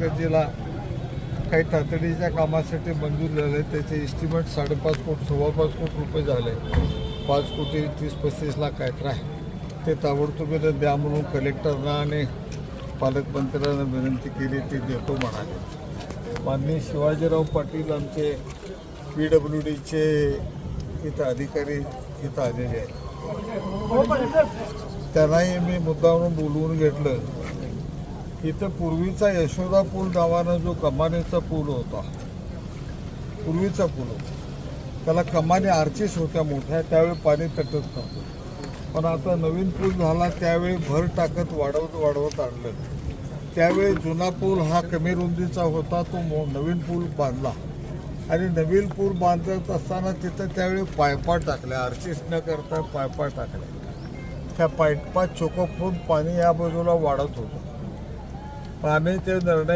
जिला काही तातडीच्या कामासाठी मंजूर झाले. त्याचे इस्टिमेट साडेपाच कोटी सव्वा पाच कोटी रुपये झाले. पाच कोटी तीस पस्तीस लाख कायतर आहे ते ताबडतोबीने द्या म्हणून कलेक्टरना आणि पालकमंत्र्यांना विनंती केली ते देतो म्हणाले. माननीय शिवाजीराव पाटील आमचे पी डब्ल्यू डीचे इथं अधिकारी इथं आलेले आहेत. त्यांनाही मी मुद्दावरून बोलवून घेतलं. इथं पूर्वीचा यशोदा पूल नावानं जो कमानीचा पूल होता पूर्वीचा पूल होता त्याला कमानी आर्चीस होत्या मोठ्या त्यावेळी पाणी तटत नव्हतं. पण आता नवीन पूल झाला त्यावेळी भर टाकत वाढवत वाढवत आणलं. त्यावेळी जुना पूल हा कमी रुंदीचा होता तो मो- नवीन पूल बांधला. आणि नवीन पूल बांधत असताना तिथं त्यावेळी पायपा टाकल्या आर्चीस न करता पायपा टाकल्या. त्या पायपात चोकोपून पाणी या बाजूला वाढत होतं. Parabéns, Deus, também